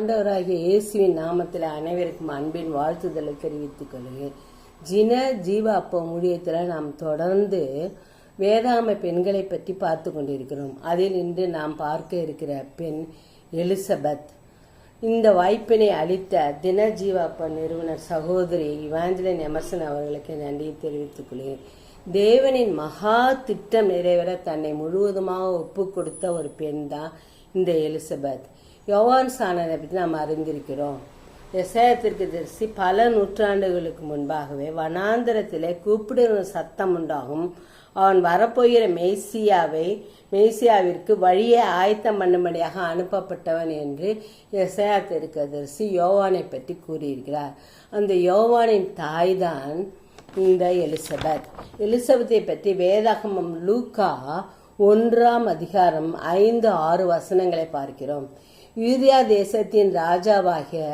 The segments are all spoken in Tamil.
ஆண்டவராகிய இயேசுவின் நாமத்தில் அனைவருக்கும் அன்பின் வாழ்த்துதலை தெரிவித்துக் கொள்கிறேன். ஜின ஜீவ அப்ப ஊழியத்தில் நாம் தொடர்ந்து வேதாம பெண்களை பற்றி பார்த்து கொண்டிருக்கிறோம். அதில் இன்று நாம் பார்க்க இருக்கிற பெண் எலிசபெத். இந்த வாய்ப்பினை அளித்த தின ஜீவாப்ப நிறுவனர் சகோதரி இவாஞ்சலின் எமர்சன் அவர்களுக்கு நன்றியை தெரிவித்துக் கொள்கிறேன். தேவனின் மகா திட்டம் நிறைவேற தன்னை முழுவதுமாக ஒப்பு கொடுத்த ஒரு பெண் தான் இந்த எலிசபெத். யோவான் சாணனை பற்றி நாம் அறிந்திருக்கிறோம். எசாயத்திற்கு தரிசி பல நூற்றாண்டுகளுக்கு முன்பாகவே வனாந்திரத்திலே கூப்பிடுகிற சத்தம் உண்டாகும். அவன் வரப்போகிற மெய்சியாவை மெய்சியாவிற்கு வழியை ஆயத்தம் பண்ணும்படியாக அனுப்பப்பட்டவன் என்று எசையா திருக்கதரிசி யோவானை பற்றி கூறியிருக்கிறார். அந்த யோவானின் தாய்தான் இந்த எலிசபெத். எலிசபெத்தை பற்றி வேதாகமம் லூக்கா ஒன்றாம் அதிகாரம் ஐந்து ஆறு வசனங்களை பார்க்கிறோம். யூதியா தேசத்தின் ராஜாவாகிய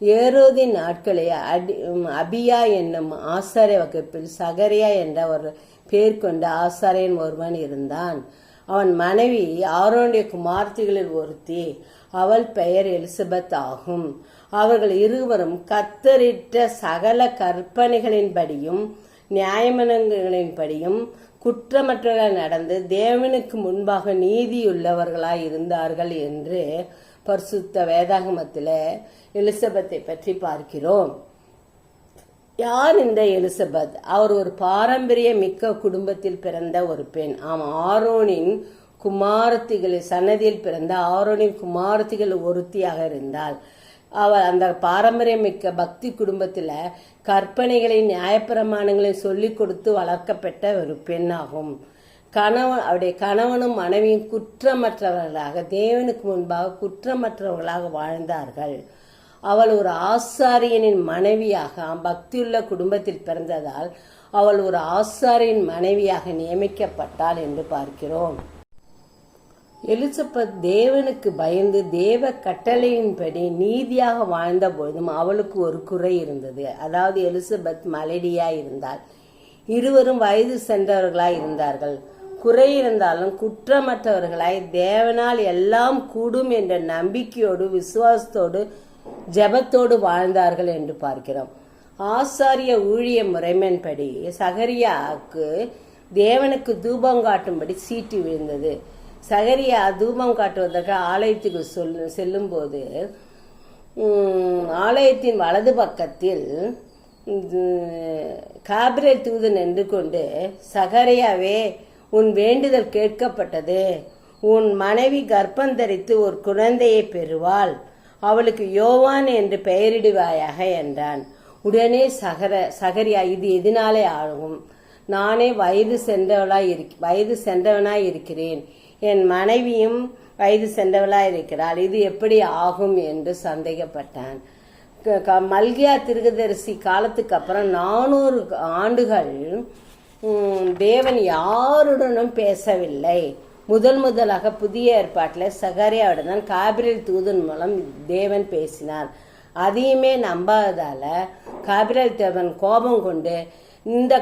ஏரோதின் நாட்களை அடி அபியா என்னும் ஆசாரிய வகுப்பில் சகரியா என்ற ஒரு பேர் கொண்ட ஆசாரியன் ஒருவன் இருந்தான். அவன் மனைவி ஆரோனுடைய குமார்த்திகளில் ஒருத்தி. அவள் பெயர் எலிசபெத் ஆகும். அவர்கள் இருவரும் கத்தரிட்ட சகல கற்பனைகளின்படியும் நியாயமனங்களின்படியும் குற்றமற்றவர்கள் நடந்து தேவனுக்கு முன்பாக நீதியுள்ளவர்களாய் இருந்தார்கள் என்று பரிசுத்த வேதாகமத்தில் எலிசபெத்தை பற்றி பார்க்கிறோம். யார் இந்த எலிசபெத்? அவர் ஒரு பாரம்பரிய மிக்க குடும்பத்தில் பிறந்த ஒரு பெண். ஆம் ஆரோனின் குமாரத்திகளின் சன்னதியில் பிறந்த ஆரோனின் குமாரத்திகள் ஒருத்தியாக இருந்தாள். அவள் அந்த பாரம்பரியமிக்க பக்தி குடும்பத்தில் கற்பனைகளை நியாயப்பிரமாணங்களை சொல்லிக் கொடுத்து வளர்க்கப்பட்ட ஒரு பெண்ணாகும். கணவன் அவருடைய கணவனும் மனைவியும் குற்றமற்றவர்களாக தேவனுக்கு முன்பாக குற்றமற்றவர்களாக வாழ்ந்தார்கள். அவள் ஒரு ஆசாரியனின் மனைவியாக பக்தியுள்ள குடும்பத்தில் பிறந்ததால் அவள் ஒரு ஆசாரியின் மனைவியாக நியமிக்கப்பட்டாள் என்று பார்க்கிறோம். எலிசபெத் தேவனுக்கு பயந்து தேவ கட்டளையின்படி நீதியாக வாழ்ந்த போதும் அவளுக்கு ஒரு குறை இருந்தது. அதாவது எலிசபெத் மலடியாய் இருந்தாள் இருவரும் வயது சென்றவர்களாய் இருந்தார்கள். குறை இருந்தாலும் குற்றமற்றவர்களாய் தேவனால் எல்லாம் கூடும் என்ற நம்பிக்கையோடு விசுவாசத்தோடு ஜெபத்தோடு வாழ்ந்தார்கள் என்று பார்க்கிறோம். ஆசாரிய ஊழிய முறைமையின்படி சகரியாவுக்கு தேவனுக்கு தூபம் காட்டும்படி சீட்டு விழுந்தது. சகரியா தூபம் காட்டுவதற்கு ஆலயத்துக்கு சொல் செல்லும்போது ஆலயத்தின் வலது பக்கத்தில் காபிரை தூதன் நின்று கொண்டு சகரியாவே உன் வேண்டுதல் கேட்கப்பட்டது. உன் மனைவி கர்ப்பந்தரித்து ஒரு குழந்தையை பெறுவாள். அவளுக்கு யோவான் என்று பெயரிடுவாயாக என்றான். உடனே சகர சகரியா இது எதனாலே ஆகும்? நானே வயது சென்றவளாய் இருக் வயது சென்றவனாய் இருக்கிறேன். என் மனைவியும் வயது சென்றவளாய் இருக்கிறாள். இது எப்படி ஆகும் என்று சந்தேகப்பட்டான். மல்கியா திருகதரிசி காலத்துக்கு அப்புறம் நானூறு ஆண்டுகள் தேவன் யாருடனும் பேசவில்லை. முதல் முதலாக புதிய ஏற்பாட்டில் சகரியாவுடன் தான் காபிரல் தூதன் மூலம் தேவன் பேசினார். அதையுமே நம்பாததால் காபிரல் தேவன் கோபம் கொண்டு இந்த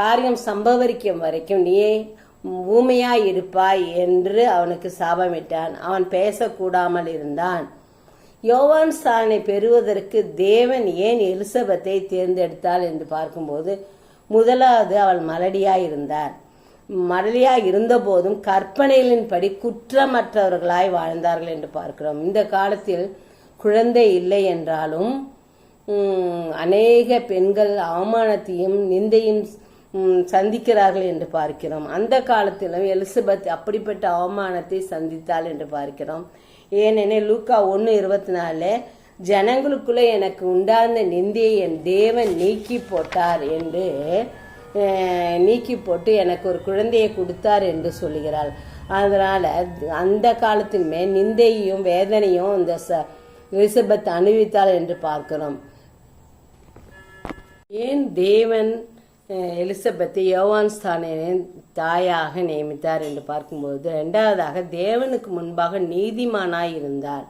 காரியம் சம்பவரிக்கும் வரைக்கும் நீ ஊமையா இருப்பாய் என்று அவனுக்கு சாபமிட்டான். அவன் பேசக்கூடாமல் இருந்தான். யோவான் சானை பெறுவதற்கு தேவன் ஏன் எலிசபத்தை தேர்ந்தெடுத்தாள் என்று பார்க்கும்போது முதலாவது அவள் மலடியாயிருந்தார். மலடியாய் இருந்தபோதும் கற்பனைகளின்படி குற்றமற்றவர்களாய் வாழ்ந்தார்கள் என்று பார்க்கிறோம். இந்த காலத்தில் குழந்தை இல்லை என்றாலும் அநேக பெண்கள் அவமானத்தையும் நிந்தையும் சந்திக்கிறார்கள் என்று பார்க்கிறோம். அந்த காலத்திலும் எலிசபெத் அப்படிப்பட்ட அவமானத்தை சந்தித்தாள் என்று பார்க்கிறோம். ஏனெனில் லூக்கா ஒன்று இருபத்தி நாலு ஜனங்களுக்குள்ளே எனக்கு உண்டார்ந்த நிந்தையை என் தேவன் நீக்கி போட்டார் என்று நீக்கி போட்டு எனக்கு ஒரு குழந்தையை கொடுத்தார் என்று சொல்லுகிறாள் அதனால் அந்த காலத்திலுமே நிந்தையும் வேதனையும் இந்த ச எலிசபெத் அணிவித்தாள் என்று பார்க்கிறோம். ஏன் தேவன் எலிசபெத்தை யோவான் ஸ்தானின் தாயாக நியமித்தார் என்று பார்க்கும்போது ரெண்டாவதாக தேவனுக்கு முன்பாக நீதிமானாய் இருந்தார்.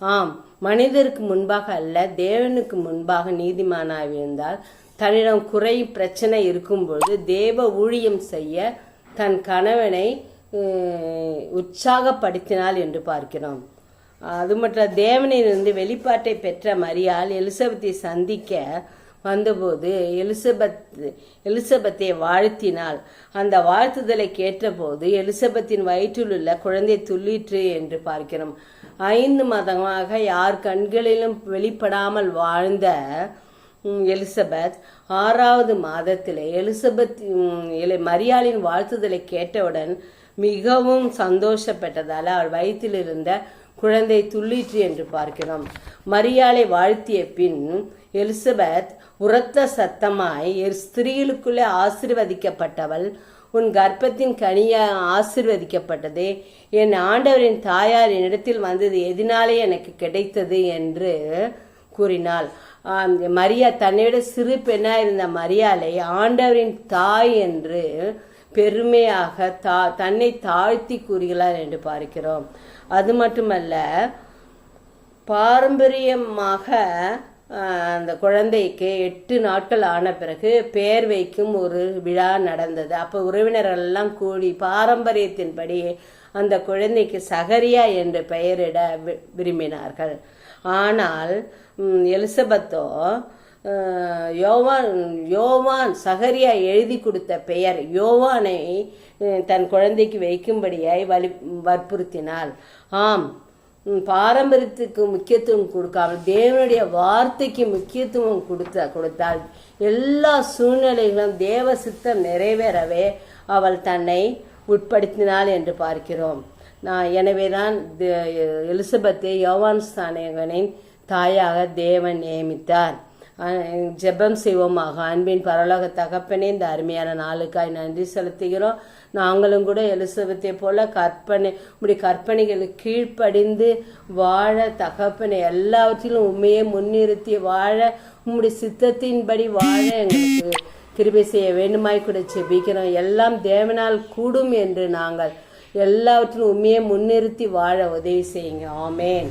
ஆம் மனிதருக்கு முன்பாக அல்ல தேவனுக்கு முன்பாக நீதிமானாய் இருந்தால் தன்னிடம் குறை பிரச்சனை இருக்கும்பொழுது தேவ ஊழியம் செய்ய தன் கணவனை உற்சாகப்படுத்தினாள் என்று பார்க்கிறோம். அது மட்டும் தேவனிலிருந்து வெளிப்பாட்டை பெற்ற மரியாள் எலிசபெத்தை சந்திக்க வந்தபோது எலிசபெத் எலிசபெத்தை வாழ்த்தினாள். அந்த வாழ்த்துதலை கேட்டபோது எலிசபெத்தின் வயிற்றிலுள்ள குழந்தை துள்ளிற்று என்று பார்க்கிறோம். ஐந்து மாதமாக யார் கண்களிலும் வெளிப்படாமல் வாழ்ந்த எலிசபெத் ஆறாவது மாதத்தில் எலிசபெத் மரியாளின் வாழ்த்துதலை கேட்டவுடன் மிகவும் சந்தோஷப்பட்டதால் அவள் வயிற்றில் இருந்த குழந்தை துள்ளிற்று என்று பார்க்கிறோம். மரியாளை வாழ்த்திய பின் எலிசபெத் உரத்த சத்தமாய் ஸ்திரீகளுக்குள்ளே ஆசிர்வதிக்கப்பட்டவள் உன் கர்ப்பத்தின் கனிய ஆசிர்வதிக்கப்பட்டது. என் ஆண்டவரின் தாயார் என்னிடத்தில் வந்தது எதினாலே எனக்கு கிடைத்தது? என்று கூறினாள். மரியா தன்னை விட சிறு பெண்ணாக இருந்த மரியாளை ஆண்டவரின் தாய் என்று பெருமையாக தா தன்னை தாழ்த்தி கூறுகிறார் என்று பார்க்கிறோம். அது மட்டுமல்ல பாரம்பரியமாக ஆஹ், அந்த குழந்தைக்கு எட்டு நாட்கள் ஆன பிறகு பேர் வைக்கும் ஒரு விழா நடந்தது. அப்போ உறவினர்கள் எல்லாம் கூடி பாரம்பரியத்தின்படி அந்த குழந்தைக்கு சகரியா என்று பெயரிட வி- விரும்பினார்கள். ஆனால் எலிசபெத்தோ யோவான் யோவான் சகரியா எழுதி கொடுத்த பெயர். யோவானை தன் குழந்தைக்கு வைக்கும்படியாய் வலி வற்புறுத்தினாள். ஆம் பாரம்பரியத்துக்கு முக்கியத்துவம் கொடுக்காமல் தேவனுடைய வார்த்தைக்கு முக்கியத்துவம் கொடுத்த கொடுத்தால் எல்லா சூழ்நிலைகளும் தேவ சித்தம் நிறைவேறவே அவள் தன்னை உட்படுத்தினாள் என்று பார்க்கிறோம். நான் எனவே தான் எலிசபெத்தை யோவான் ஸ்தானகனின் தாயாக தேவன் நியமித்தார். ஜெபம் செய்வோமாக. அன்பின் பரலோக தகப்பனே இந்த அருமையான நாளுக்காய் நன்றி செலுத்துகிறோம். நாங்களும் கூட எலிசபத்தை போல கற்பனை உடைய கற்பனைகளுக்கு கீழ்ப்படிந்து வாழ தகப்பனை எல்லாவற்றிலும் உண்மையை முன்னிறுத்தி வாழ உம்முடைய சித்தத்தின்படி வாழ எங்களுக்கு கிருபை செய்ய வேண்டுமாய் கூட செபிக்கிறோம் எல்லாம் தேவனால் கூடும் என்று நாங்கள் எல்லாவற்றிலும் உண்மையை முன்னிறுத்தி வாழ உதவி செய்யுங்க. ஆமேன்.